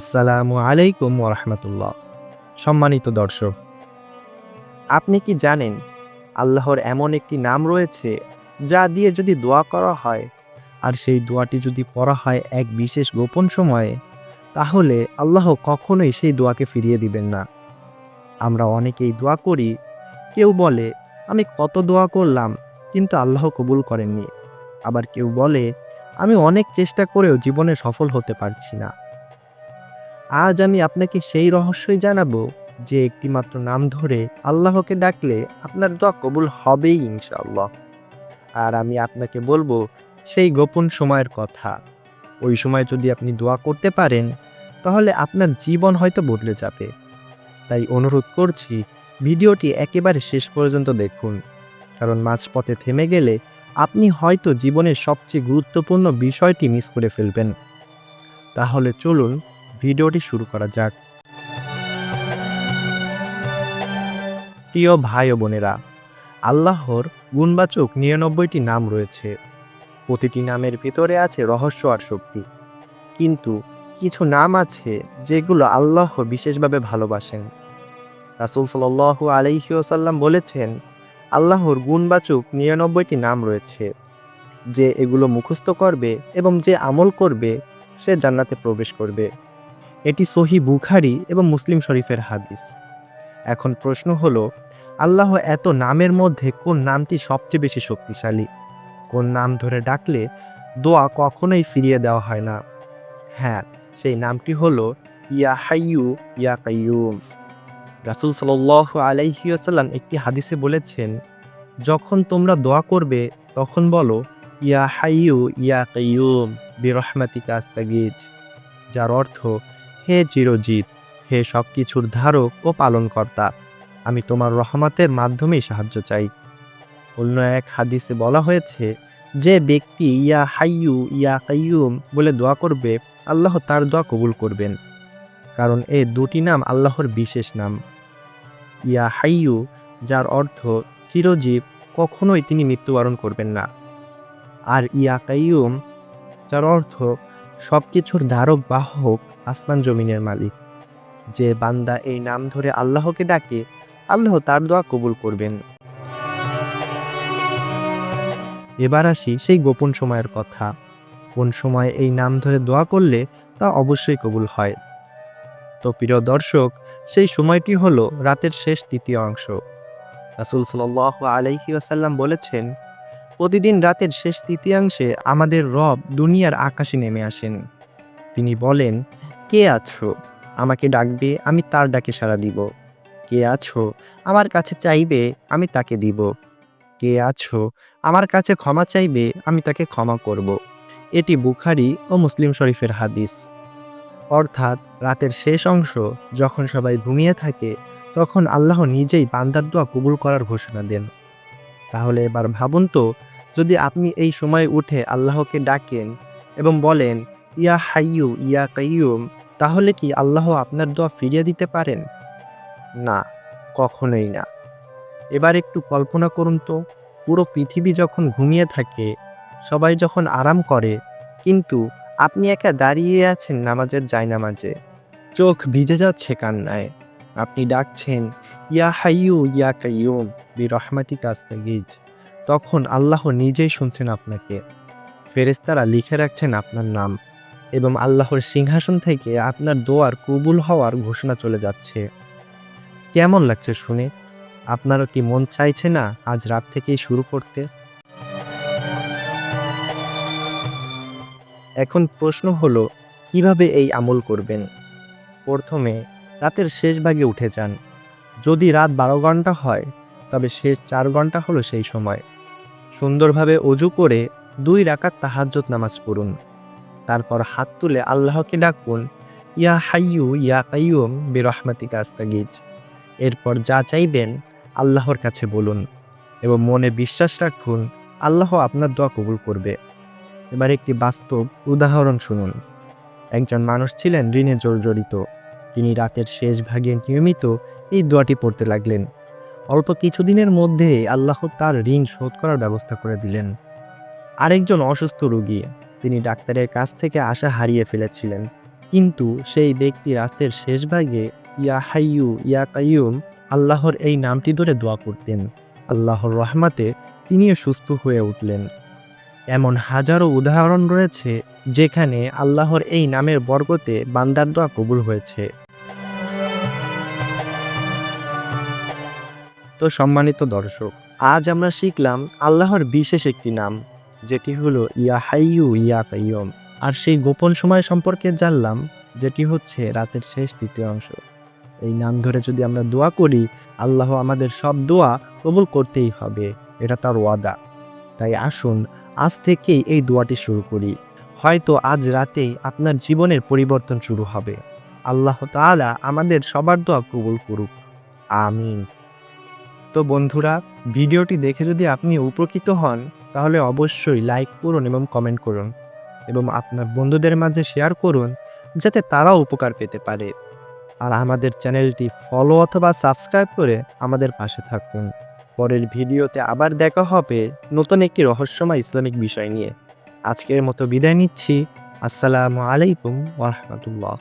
আসসালামু আলাইকুম ওরহমতুল্লাহ সম্মানিত দর্শক, আপনি কি জানেন আল্লাহর এমন একটি নাম রয়েছে যা দিয়ে যদি দোয়া করা হয় আর সেই দোয়াটি যদি পড়া হয় এক বিশেষ গোপন সময়ে, তাহলে আল্লাহ কখনোই সেই দোয়াকে ফিরিয়ে দিবেন না। আমরা অনেকেই দোয়া করি, কেউ বলে, আমি কত দোয়া করলাম, কিন্তু আল্লাহ কবুল করেননি। আবার কেউ বলে, আমি অনেক চেষ্টা করেও জীবনে সফল হতে পারছি না। আজ আমি আপনাকে সেই রহস্যই জানাব যে একটিমাত্র নাম ধরে আল্লাহকে ডাকলে আপনার দোয়া কবুল হবেই ইনশাআল্লাহ। আর আমি আপনাকে বলব সেই গোপন সময়ের কথা। ওই সময় যদি আপনি দোয়া করতে পারেন, তাহলে আপনার জীবন হয়তো বদলে যাবে। তাই অনুরোধ করছি, ভিডিওটি একেবারে শেষ পর্যন্ত দেখুন। কারণ মাঝপথে থেমে গেলে আপনি হয়তো জীবনের সবচেয়ে গুরুত্বপূর্ণ বিষয়টি মিস করে ফেলবেন। তাহলে চলুন ভিডিওটি শুরু করা যাক। প্রিয় ভাই ও বোনেরা, আল্লাহর গুণবাচক নিরানব্বইটি নাম রয়েছে। প্রতিটি নামের ভিতরে আছে রহস্য আর শক্তি। কিন্তু কিছু নাম আছে যেগুলো আল্লাহ বিশেষভাবে ভালোবাসেন। রাসুল সাল্লু আলাইহিওসাল্লাম বলেছেন, আল্লাহর গুণবাচক নিরানব্বইটি নাম রয়েছে। যে এগুলো মুখস্থ করবে এবং যে আমল করবে, সে জান্নাতে প্রবেশ করবে। এটি সহি বুখারি এবং মুসলিম শরীফের হাদিস। এখন প্রশ্ন হলো, আল্লাহ এত নামের মধ্যে কোন নামটি সবচেয়ে বেশি শক্তিশালী? কোন নাম ধরে ডাকলে দোয়া কখনোই ফিরিয়ে দেওয়া হয় না? হ্যাঁ সেই নামটি হলো, ইয়া হাইয়ু, ইয়া কাইয়ুম। রাসুল সাল আলাইহিয়াসাল্লাম একটি হাদিসে বলেছেন, যখন তোমরা দোয়া করবে, তখন বলো, ইয়া হাইয়ু, ইয়া কাইয়ুম, বিরহমাতিকা আস্তাগিজ। যার অর্থ হে চিরজিৎ, হে সব কিছুর ধারক ও পালনকর্তা, আমি তোমার রহমতের মাধ্যমেই সাহায্য চাই। অন্য এক হাদিসে বলা হয়েছে, যে ব্যক্তি ইয়া হাইয়ু ইয়া কাইয়ুম বলে দোয়া করবে, আল্লাহ তার দোয়া কবুল করবেন। কারণ এই দুটি নাম আল্লাহর বিশেষ নাম। ইয়া হাইয়ু, যার অর্থ চিরজীব, কখনোই তিনি মৃত্যুবরণ করবেন না। আর ইয়া কাইয়ুম, যার অর্থ সব কিছুর ধারক বাহক আসমান জমিনের মালিক। যে বান্দা এই নাম ধরে আল্লাহকে ডাকে, আল্লাহ তার দোয়া কবুল করবেন। এবার আসি সেই গোপন সময়ের কথা। কোন সময় এই নাম ধরে দোয়া করলে তা অবশ্যই কবুল হয়। তো প্রিয় দর্শক, সেই সময়টি হলো রাতের শেষ তৃতীয় অংশ। রাসুল সাল আলাইহি আসাল্লাম বলেছেন প্রতিদিন রাতের শেষ তৃতীয়াংশে আমাদের রব দুনিয়ার আকাশে নেমে আসেন। তিনি বলেন, কে আছো? আমাকে ডাকবে, আমি তার ডাকে সাড়া দিব। কে আছো? আমার কাছে চাইবে, আমি তাকে দিব। কে আছো? আমার কাছে ক্ষমা চাইবে, আমি তাকে ক্ষমা করব। এটি বুখারি ও মুসলিম শরীফের হাদিস। অর্থাৎ রাতের শেষ অংশ যখন সবাই ঘুমিয়ে থাকে, তখন আল্লাহ নিজেই বান্দার দোয়া কবুল করার ঘোষণা দেন। তাহলে এবার ভাবুন তো যদি আপনি এই সময় উঠে আল্লাহকে ডাকেন এবং বলেন, ইয়া হাইয়ু, ইয়া কাইয়ুম তাহলে কি আল্লাহ আপনার দোয়া ফিরিয়ে দিতে পারেন? না, কখনোই না। এবার একটু কল্পনা করুন তো, পুরো পৃথিবী যখন ঘুমিয়ে থাকে, সবাই যখন আরাম করে, কিন্তু আপনি একা দাঁড়িয়ে আছেন নামাজের জায়নামাজে। চোখ ভিজে যাচ্ছে কান্নায়। আপনি ডাকছেন, ইয়া হাইয়ু, ইয়া কাইয়ুম বি রহমাতি কাস্তাগিজ তখন আল্লাহ নিজেই শুনছেন আপনাকে। ফেরেস্তারা লিখে রাখছেন আপনার নাম এবং আল্লাহর সিংহাসন থেকে আপনার দোয়ার কবুল হওয়ার ঘোষণা চলে যাচ্ছে। কেমন লাগছে শুনে? আপনারও কি মন চাইছে না আজ রাত থেকেই শুরু করতে? এখন প্রশ্ন হলো, কীভাবে এই আমল করবেন? প্রথমে, রাতের শেষ ভাগে উঠে যান। যদি রাত বারো ঘণ্টা হয়, তবে শেষ চার ঘণ্টা হলো সেই সময়। সুন্দরভাবে অজু করে দুই রাকাত তাহাজ্জত নামাজ পড়ুন। তারপর হাত তুলে আল্লাহকে ডাকুন, ইয়া হাইয়ু, ইয়া কাইয়ুম, বিরহমাতিকা আস্তাগিজ। এরপর যা চাইবেন আল্লাহর কাছে বলুন এবং মনে বিশ্বাস রাখুন, আল্লাহ আপনার দোয়া কবুল করবে। এবার একটি বাস্তব উদাহরণ শুনুন। একজন মানুষ ছিলেন ঋণে জর্জরিত। তিনি রাতের শেষ ভাগে নিয়মিত এই দোয়াটি পড়তে লাগলেন। অল্প কিছুদিনের মধ্যে আল্লাহ তার ঋণ শোধ করার ব্যবস্থা করে দিলেন। আরেকজন অসুস্থ রোগী, তিনি ডাক্তারের কাছ থেকে আশা হারিয়ে ফেলেছিলেন। কিন্তু সেই ব্যক্তি রাতের শেষ ভাগে ইয়া হাইয়ু, ইয়া কাইয়ুম আল্লাহর এই নামটি ধরে দোয়া করতেন। আল্লাহর রহমাতে তিনিও সুস্থ হয়ে উঠলেন। এমন হাজারো উদাহরণ রয়েছে, যেখানে আল্লাহর এই নামের বর্গতে বান্দার দোয়া কবুল হয়েছে। তো সম্মানিত দর্শক। আজ আমরা শিখলাম আল্লাহর বিশেষ একটি নাম, যেটি হলো ইয়া হাইয়ু ইয়া কাইয়ুম। আর সেই গোপন সময় সম্পর্কে জানলাম, যেটি হচ্ছে রাতের শেষ তৃতীয় অংশ। এই নাম ধরে যদি আমরা দোয়া করি, আল্লাহ আমাদের সব দোয়া কবুল করতেই হবে, এটা তার ওয়াদা। তাই আসুন, আজ থেকেই এই দোয়াটি শুরু করি। হয়তো আজ রাতেই আপনার জীবনের পরিবর্তন শুরু হবে। আল্লাহ তাআলা আমাদের সবার দোয়া কবুল করুক। আমিন। তো বন্ধুরা, ভিডিওটি দেখে যদি আপনি উপকৃত হন, তাহলে অবশ্যই লাইক করুন এবং কমেন্ট করুন এবং আপনার বন্ধুদের মাঝে শেয়ার করুন, যাতে তারাও উপকার পেতে পারে। আর আমাদের চ্যানেলটি ফলো অথবা সাবস্ক্রাইব করে আমাদের পাশে থাকুন। পরের ভিডিওতে আবার দেখা হবে নতুন একটি রহস্যময় ইসলামিক বিষয় নিয়ে। আজকের মতো বিদায় নিচ্ছি। আসসালামু আলাইকুম ওরহমতুল্লাহ